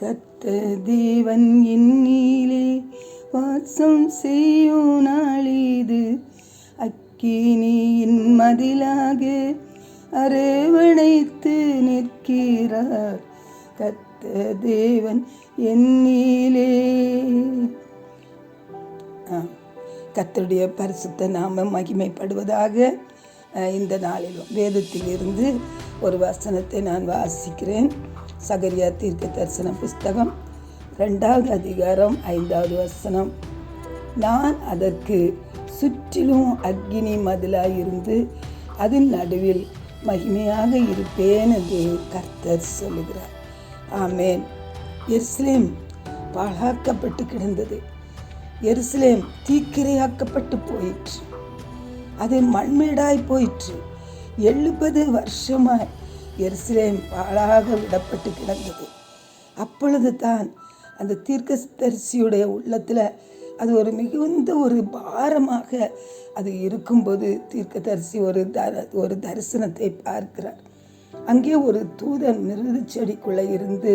கத்த தேவன் என்னிலே வாசம் செய்யும் நாளிது. அக்கினியின் மதிலாக அரவணைத்து நிற்கிறார். கத்த தேவன் என்னிலே கத்தருடைய பரிசுத்த நாம மகிமைப்படுவதாக இந்த நாளிலும் வேதத்திலிருந்து ஒரு வசனத்தை நான் வாசிக்கிறேன். சகரியா தீர்க்க தரிசன புஸ்தகம் ரெண்டாவது அதிகாரம் ஐந்தாவது வசனம். நான் அதற்கு சுற்றிலும் அக்னி மதிலாயிருந்து அதன் நடுவில் மகிமையாக இருப்பேன் என்று கர்த்தர் சொல்லுகிறார். ஆமேன். எருசலேம் பாழாக்கப்பட்டு கிடந்தது. எருசலேம் தீக்கிரையாக்கப்பட்டு போயிற்று. அது மண்மேடாய் போயிற்று. எழுபது வருஷமாய் எருசலேம் பாழாக விடப்பட்டு கிடந்தது. அப்பொழுது தான் அந்த தீர்க்கதரிசியுடைய உள்ளத்தில் அது ஒரு மிகுந்த ஒரு பாரமாக அது இருக்கும்போது தீர்க்கதரிசி ஒரு தர ஒரு தரிசனத்தை பார்க்கிறார். அங்கே ஒரு தூதன் மிருது செடிக்குள்ளே இருந்து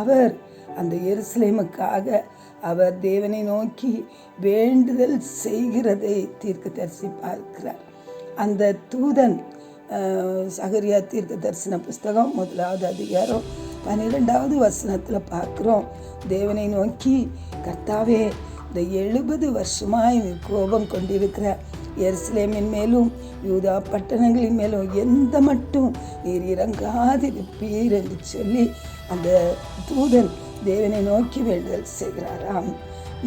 அவர் அந்த எருசலேமுக்காக அவர் தேவனை நோக்கி வேண்டுதல் செய்கிறதை தீர்க்கதரிசி பார்க்கிறார். அந்த தூதன் சகரியா தீர்க்க தரிசன புஸ்தகம் முதலாவது அதிகாரம் பன்னிரெண்டாவது வசனத்தில் பார்க்குறோம். தேவனை நோக்கி கர்த்தாவே இந்த எழுபது வருஷமாக கோபம் கொண்டிருக்கிற. எருசலேமின் மேலும் யூதா பட்டணங்களின் மேலும் எந்த மட்டும் நீர் இறங்காதிருப்பீர் என்று சொல்லி அந்த தூதன் தேவனை நோக்கி வேண்டுதல் செய்கிறாராம்.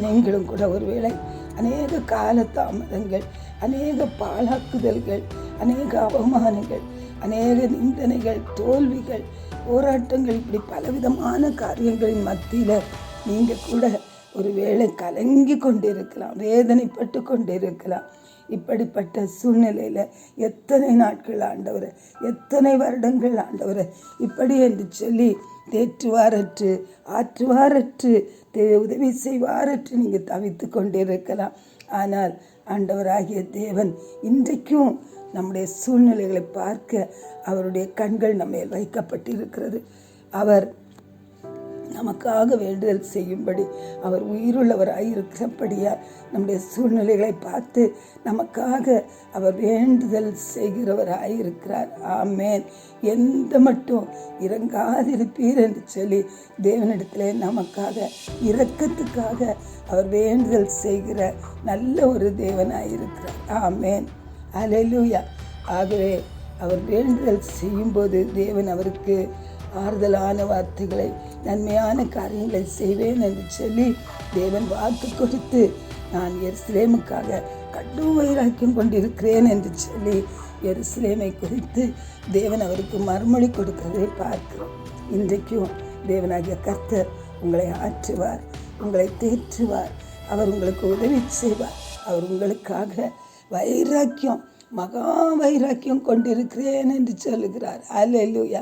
நீங்களும் கூட ஒருவேளை அநேக கால தாமதங்கள் அநேக பாழாக்குதல்கள் அநேக அவமானங்கள் அநேக நிந்தனைகள் தோல்விகள் போராட்டங்கள் இப்படி பலவிதமான காரியங்களின் மத்தியில் நீங்கள் கூட ஒருவேளை கலங்கி கொண்டிருக்கலாம் வேதனைப்பட்டு கொண்டிருக்கலாம். இப்படிப்பட்ட சூழ்நிலையில் எத்தனை நாட்கள் ஆண்டவர் எத்தனை வருடங்கள் ஆண்டவர் இப்படி என்று சொல்லி தேற்றுவாரற்று ஆற்றுவாரற்று தே- உதவி செய்வாரற்று நீங்கள் தவித்து கொண்டிருக்கலாம். ஆனால் ஆண்டவராகிய தேவன் இன்றைக்கும் நம்முடைய சூழ்நிலைகளை பார்க்க அவருடைய கண்கள் நம்ம வைக்கப்பட்டிருக்கிறது. அவர் நமக்காக வேண்டுதல் செய்யும்படி அவர் உயிருள்ளவராக இருக்கிறபடியால் நம்முடைய சூழ்நிலைகளை பார்த்து நமக்காக அவர் வேண்டுதல் செய்கிறவராக இருக்கிறார். ஆமேன். எந்த மட்டும் இறங்காதிருப்பீர் என்று சொல்லி தேவனிடத்திலே நமக்காக இரக்கத்துக்காக அவர் வேண்டுதல் செய்கிற நல்ல ஒரு தேவனாக இருக்கிறார். ஆமேன். அலையூயா ஆகவே அவர் வேண்டுதல் செய்யும்போது தேவன் அவருக்கு ஆறுதலான வார்த்தைகளை நன்மையான காரியங்களை செய்வேன் என்று சொல்லி தேவன் வாக்கு கொடுத்து நான் எருசலேமுக்காக கடும் வைராக்கியம் கொண்டிருக்கிறேன் என்று சொல்லி எருசலேமை குறித்து தேவன் அவருக்கு மறுமொழி கொடுக்கிறதை பார்க்கிறோம். இன்றைக்கும் தேவனாகிய கர்த்தர் உங்களை ஆற்றுவார் உங்களை தேற்றுவார். அவர் உங்களுக்கு உதவி செய்வார். அவர் உங்களுக்காக வைராக்கியம் மகா வைராக்கியம் கொண்டிருக்கிறேன் என்று சொல்லுகிறார். அல்லேலூயா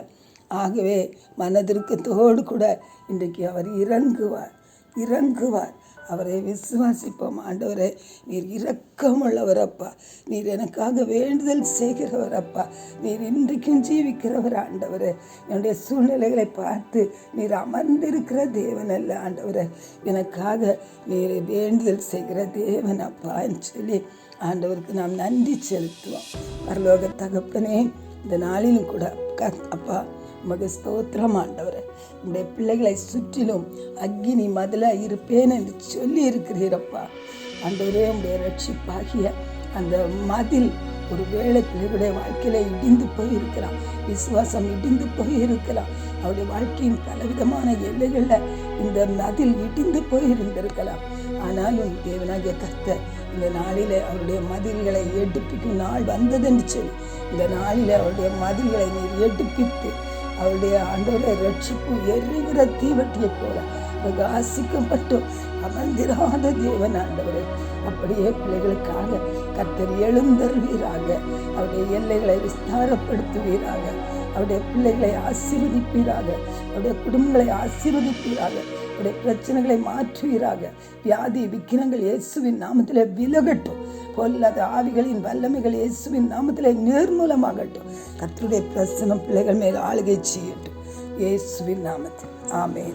ஆகவே மனதிற்கத்தோடு கூட இன்றைக்கு அவர் இறங்குவார் இறங்குவார். அவரை விசுவாசிப்போம் ஆண்டவரே நீர் இரக்கமுள்ளவரப்பா நீர் எனக்காக வேண்டுதல் செய்கிறவரப்பா நீர் இன்றைக்கும் ஜீவிக்கிறவர் ஆண்டவரே. என்னுடைய சூழ்நிலைகளை பார்த்து நீர் அமர்ந்திருக்கிற தேவன் அல்ல ஆண்டவரை. எனக்காக நீர் வேண்டுதல் செய்கிற தேவன் அப்பான்னு சொல்லி ஆண்டவருக்கு நாம் நன்றி செலுத்துவோம். பரலோக தகப்பனே இந்த நாளிலும் கூட க- அப்பா உமக்கு ஸ்தோத்திரம் ஆண்டவர். உடைய பிள்ளைகளை சுற்றிலும் அக்னி மதில இருப்பேன் என்று சொல்லி இருக்கிறீரப்பா ஆண்டவரே உடைய ரட்சிப்பாகிய அந்த மதில் ஒரு வேளை பிள்ளைகளுடைய வாழ்க்கையில இடிந்து போயிருக்கலாம். விசுவாசம் இடிந்து போயிருக்கலாம். அவருடைய வாழ்க்கையின் பலவிதமான எல்லைகளில் இந்த மதில் இடிந்து போயிருந்திருக்கலாம். ஆனாலும் தேவனாகிய கர்த்தர் இந்த நாளில் அவருடைய மதில்களை எடுப்பிக்கும் நாள் வந்ததென்று சொல்லி இந்த நாளில் அவருடைய மதில்களை நீர் எடுப்பித்து அவருடைய ஆண்டவரை ரட்சிப்பு எரிகிற தீவட்டியை போல பிரகாசிக்கப்பட்டு அமர்ந்திராத தேவன் ஆண்டவரே அப்படியே பிள்ளைகளுக்காக கத்தர் எழுந்தருவீராக. அவருடைய எல்லைகளை விஸ்தாரப்படுத்துவீராக. அவருடைய பிள்ளைகளை ஆசீர்வதிப்பீராக. அவருடைய குடும்பங்களை ஆசீர்வதிப்பீராக. அவருடைய பிரச்சனைகளை மாற்றுவீராக. வியாதி விக்கிரங்கள் இயேசுவின் நாமத்தில் விலகட்டும். பொல்லாத ஆவிகளின் வல்லமைகள் இயேசுவின் நாமத்தில் நிர்மூலமாகட்டும். கத்தருடைய பிரசனம் பிள்ளைகள் மேல் ஆளுகை செய்யட்டும். இயேசுவின் நாமத்தில். ஆமேன்.